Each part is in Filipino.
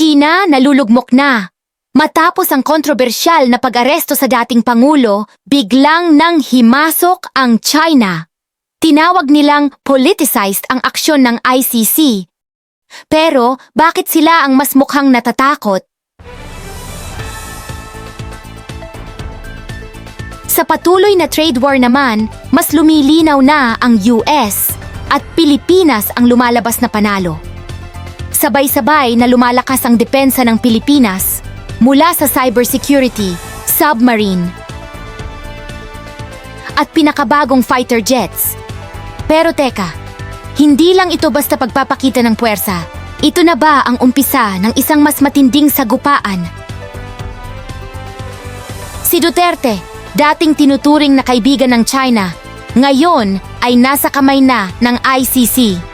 China nalulugmok na. Matapos ang kontrobersyal na pag-aresto sa dating Pangulo, biglang nang himasok ang China. Tinawag nilang politicized ang aksyon ng ICC. Pero bakit sila ang mas mukhang natatakot? Sa patuloy na trade war naman, mas lumilinaw na ang US at Pilipinas ang lumalabas na panalo. Sabay-sabay na lumalakas ang depensa ng Pilipinas mula sa cybersecurity, submarine, at pinakabagong fighter jets. Pero teka, hindi lang ito basta pagpapakita ng puwersa. Ito na ba ang umpisa ng isang mas matinding sagupaan? Si Duterte, dating tinuturing na kaibigan ng China, ngayon ay nasa kamay na ng ICC.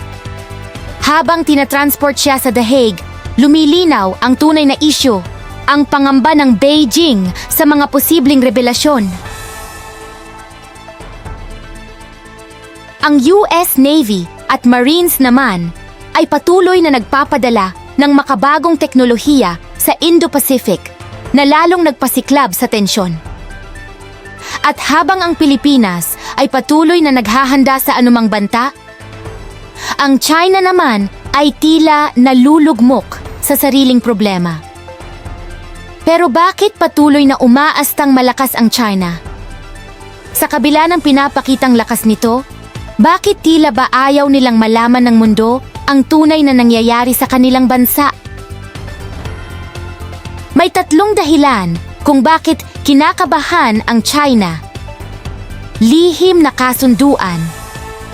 Habang tinatransport siya sa The Hague, lumilinaw ang tunay na isyu, ang pangamba ng Beijing sa mga posibleng revelasyon. Ang US Navy at Marines naman ay patuloy na nagpapadala ng makabagong teknolohiya sa Indo-Pacific na lalong nagpasiklab sa tensyon. At habang ang Pilipinas ay patuloy na naghahanda sa anumang banta, ang China naman ay tila nalulugmok sa sariling problema. Pero bakit patuloy na umaastang malakas ang China? Sa kabila ng pinapakitang lakas nito, bakit tila ba ayaw nilang malaman ng mundo ang tunay na nangyayari sa kanilang bansa? May tatlong dahilan kung bakit kinakabahan ang China. Lihim na kasunduan.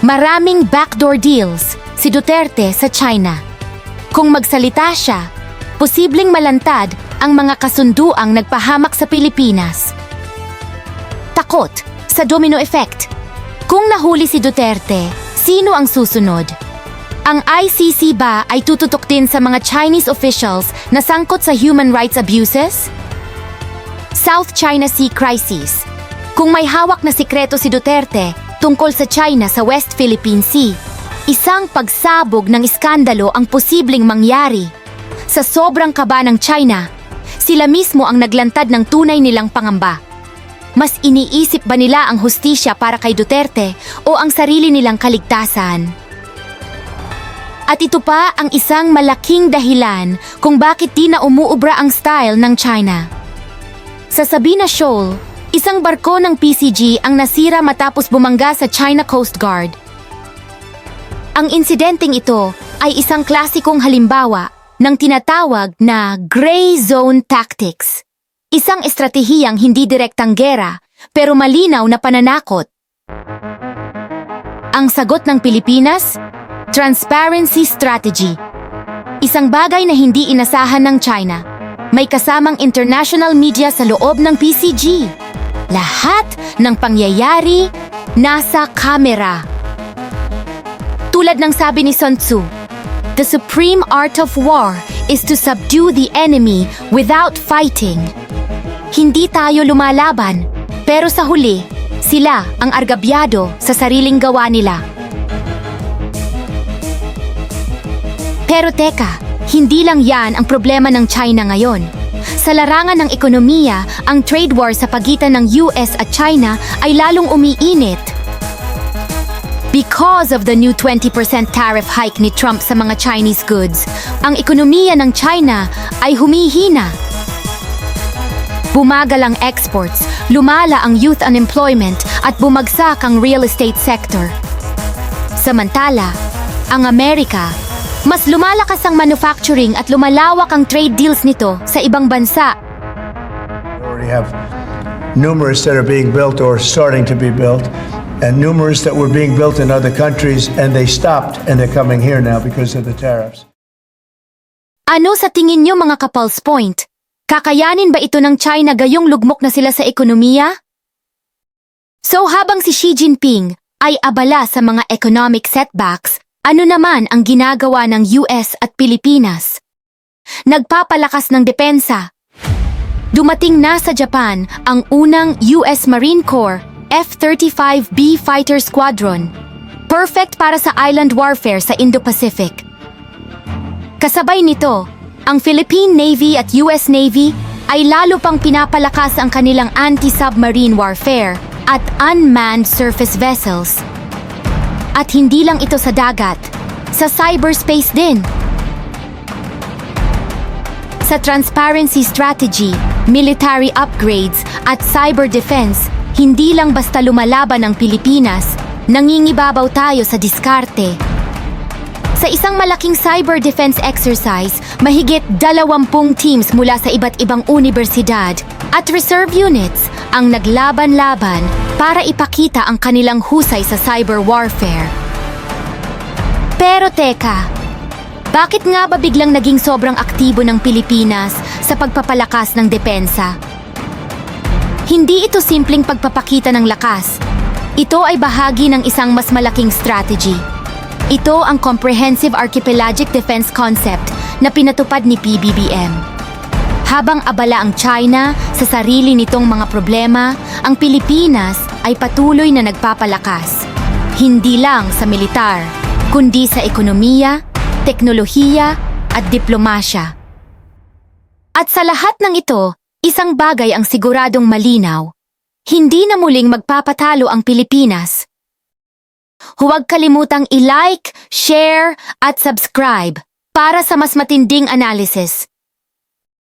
Maraming backdoor deals si Duterte sa China. Kung magsalita siya, posibleng malantad ang mga kasunduang nagpahamak sa Pilipinas. Takot sa domino effect. Kung nahuli si Duterte, sino ang susunod? Ang ICC ba ay tututok din sa mga Chinese officials na sangkot sa human rights abuses? South China Sea Crisis. Kung may hawak na sikreto si Duterte tungkol sa China sa West Philippine Sea, isang pagsabog ng iskandalo ang posibleng mangyari. Sa sobrang kaba ng China, sila mismo ang naglantad ng tunay nilang pangamba. Mas iniisip ba nila ang hustisya para kay Duterte o ang sarili nilang kaligtasan? At ito pa ang isang malaking dahilan kung bakit di na umuubra ang style ng China. Sa Sabina Shoal, isang barko ng PCG ang nasira matapos bumangga sa China Coast Guard. Ang insidenteng ito ay isang klasikong halimbawa ng tinatawag na gray zone tactics. Isang estratehiyang hindi direktang gera pero malinaw na pananakot. Ang sagot ng Pilipinas? Transparency Strategy. Isang bagay na hindi inasahan ng China. May kasamang international media sa loob ng PCG. Lahat ng pangyayari nasa kamera. Tulad ng sabi ni Sun Tzu, The supreme art of war is to subdue the enemy without fighting. Hindi tayo lumalaban, pero sa huli, sila ang argabyado sa sariling gawa nila. Pero teka, hindi lang yan ang problema ng China ngayon. Sa larangan ng ekonomiya, ang trade war sa pagitan ng US at China ay lalong umiinit. Because of the new 20% tariff hike ni Trump sa mga Chinese goods, ang ekonomiya ng China ay humihina. Bumagal ang exports, lumala ang youth unemployment at bumagsak ang real estate sector. Samantala, ang Amerika, mas lumalakas ang manufacturing at lumalawak ang trade deals nito sa ibang bansa. We already have numerous that are being built or starting to be built, and numerous that were being built in other countries, and they stopped and they're coming here now because of the tariffs. Ano sa tingin nyo mga kapulse point? Kakayanin ba ito ng China gayong lugmok na sila sa ekonomiya? So habang si Xi Jinping ay abala sa mga economic setbacks, ano naman ang ginagawa ng US at Pilipinas? Nagpapalakas ng depensa. Dumating na sa Japan ang unang US Marine Corps F-35B Fighter Squadron. Perfect para sa island warfare sa Indo-Pacific. Kasabay nito, ang Philippine Navy at US Navy ay lalo pang pinapalakas ang kanilang anti-submarine warfare at unmanned surface vessels. At hindi lang ito sa dagat, sa cyberspace din. Sa transparency strategy, military upgrades at cyber defense, hindi lang basta lumalaban ang Pilipinas, nangingibabaw tayo sa diskarte. Sa isang malaking cyber defense exercise, mahigit dalawampung teams mula sa iba't ibang universidad at reserve units ang naglaban-laban para ipakita ang kanilang husay sa cyber warfare. Pero teka, bakit nga ba biglang naging sobrang aktibo ng Pilipinas sa pagpapalakas ng depensa? Hindi ito simpleng pagpapakita ng lakas. Ito ay bahagi ng isang mas malaking strategy. Ito ang Comprehensive Archipelagic Defense Concept na pinatupad ni PBBM. Habang abala ang China sa sarili nitong mga problema, ang Pilipinas ay patuloy na nagpapalakas. Hindi lang sa militar, kundi sa ekonomiya, teknolohiya at diplomasya. At sa lahat ng ito, isang bagay ang siguradong malinaw. Hindi na muling magpapatalo ang Pilipinas. Huwag kalimutang i-like, share at subscribe para sa mas matinding analysis.